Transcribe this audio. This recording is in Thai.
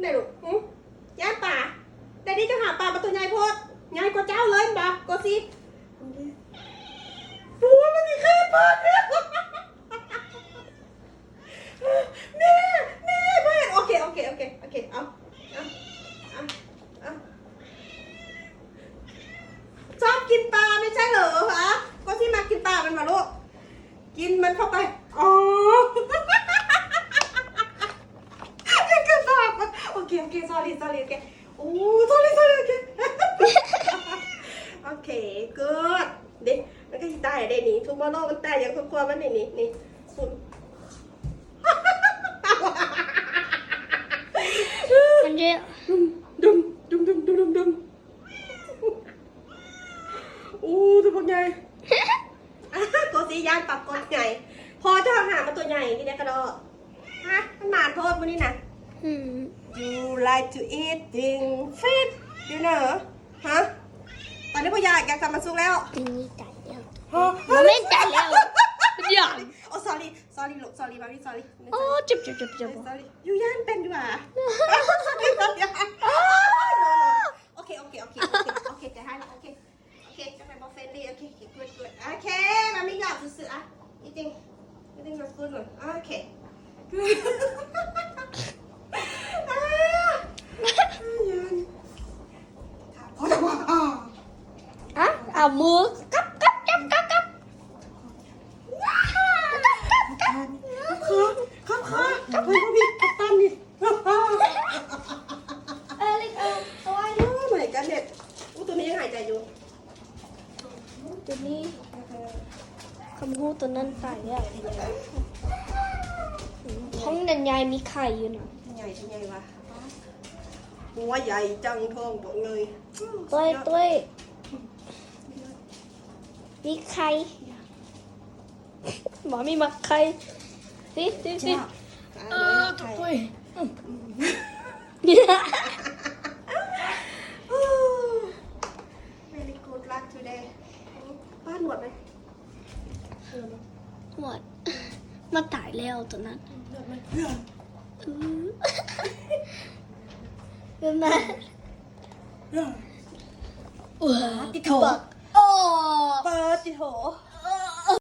ไหนลูกหึย่านป่าแต่นี่จะหาป่ามาตัวใหญ่โพดใหญ่กว่าเจ้าเลยบอกก็สิปัวมันมีแค่ปากเนี่ยแม่แม่แม่โอเคโอเคโอเคโอเคเอาเอาเอาเอาชอบกินปลาไม่ใช่เหรอคะก็ที่มากินปลามันมาลูกกินมันเข้าไปอ๋อ ยังกระตากโอ เคโอเค sorry sorry โอเคโอ้ sorry sorry โอเคโอเค good เด็กมันก็จะตายได้นี่ทุกมโนมันตายอย่างควรมันนี่นี่นี่คุณมันเยอะดุมดุมดุมดุมดุมดุมโอ้ตัวพวกใหญ่อะตัวสีย่านปรับกดใหญ่ พอเจะหามาตัวใหญ่นี่นะกระโดดฮะมันหมานโทษมันนี่นะอืม You like to eating fish you know ฮะตอนนี้พ่ออยากอยากทำมันสุกแล้วทีนี้ตัดแล้วฮะมันไม่ตัดแล้วมันหย่อนโอ้ sorry sorry ลูก sorry มาพี่ sorry โอ้เจ็บเจ็บเจ็บเจ็บ sorry ยูย่านเป็นดีกว่าโอเคโอเคโอเคโอเคโอเคจะให้ละโอเคโอเคจะไปบอกเฟรนลี่โอเคโอเค good good โอเคมาไม่อยากซื้อๆอะ eating eating the food ก่อนโอเค อ่ายันพอแล้วว่าอ่า อะ เอามือกับกับกับกับกับครับครับครับเฮ้ยพี่กัปตันนี่เออเล็กเอาเอาไว้โอ้เหมือนกันเนี่ยอู้ตัวนี้ยังหายใจอยู่ตัวนี้คำพูดตัวนั้นตายแล้วท้องดันยายมีไข่อยู่นะใหญ่ใช่ไงวะหัวใหญ่จังท้องบอกเลยต้วยต้วย มีไข่หมอมีมักไข่สิสิสิเออถูกต้วยเนี่ย Very good luck today บ้านหมดไหมเออหมดมาตายแล้วตัวนั้นเลือดไหมอือเป็นไงเลือดว้าติดโถ โอ้ เปิดจิโถ